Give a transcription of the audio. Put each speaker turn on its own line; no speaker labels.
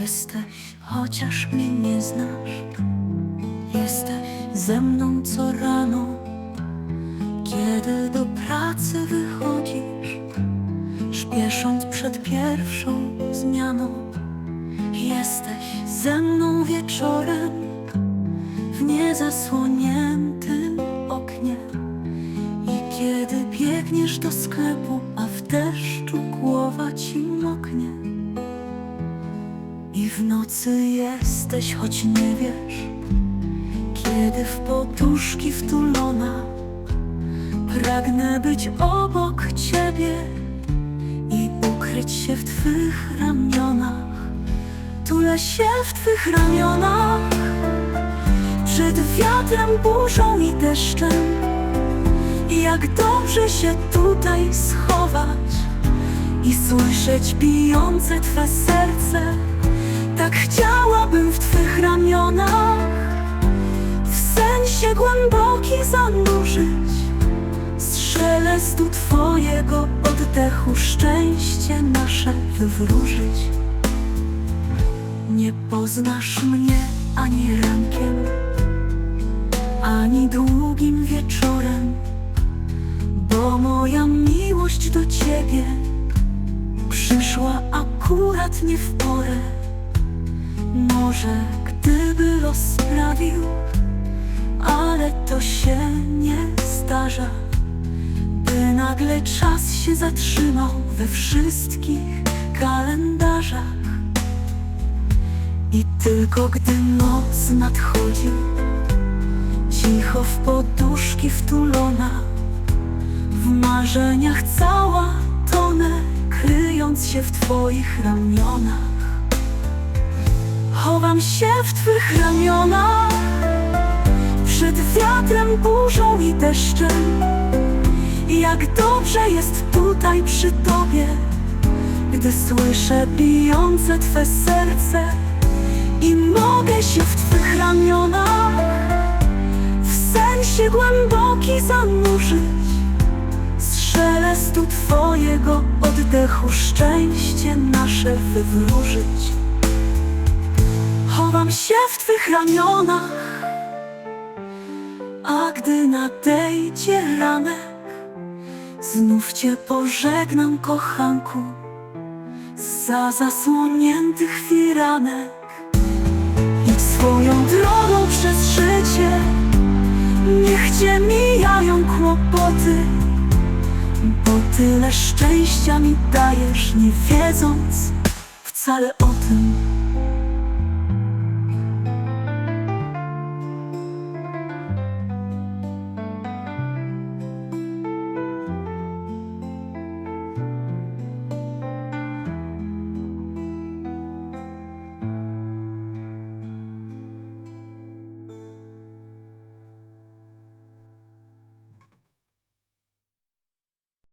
Jesteś, chociaż mnie nie znasz. Jesteś ze mną co rano. Kiedy do pracy wychodzisz Śpiesząc przed pierwszą zmianą. Jesteś ze mną wieczorem W niezasłoniętym oknie. I kiedy biegniesz do sklepu A w deszczu głowa ci moknie w nocy jesteś, choć nie wiesz Kiedy w poduszki wtulona Pragnę być obok ciebie I ukryć się w twych ramionach. Tulę się w twych ramionach. Przed wiatrem, burzą i deszczem. Jak dobrze się tutaj schować I słyszeć bijące twe serce zanurzyć. Z szelestu twojego oddechu Szczęście nasze wywróżyć. Nie poznasz mnie ani rankiem Ani długim wieczorem Bo moja miłość do ciebie Przyszła akurat nie w porę. Może gdyby los sprawił Ale to się nie zdarza By nagle czas się zatrzymał We wszystkich kalendarzach. I tylko gdy noc nadchodzi Cicho w poduszki wtulona W marzeniach cała tonę Kryjąc się w twoich ramionach. Chowam się w twych ramionach Przed wiatrem, burzą i deszczem. Jak dobrze jest tutaj przy tobie Gdy słyszę bijące twe serce I mogę się w twych ramionach W sen się głęboki zanurzyć. Z szelestu twojego oddechu Szczęście nasze wywróżyć. Chowam się w twych ramionach gdy nadejdzie ranek Znów cię pożegnam, kochanku Za zasłoniętych firanek Idź swoją drogą przez życie Niech cię mijają kłopoty Bo tyle szczęścia mi dajesz Nie wiedząc wcale o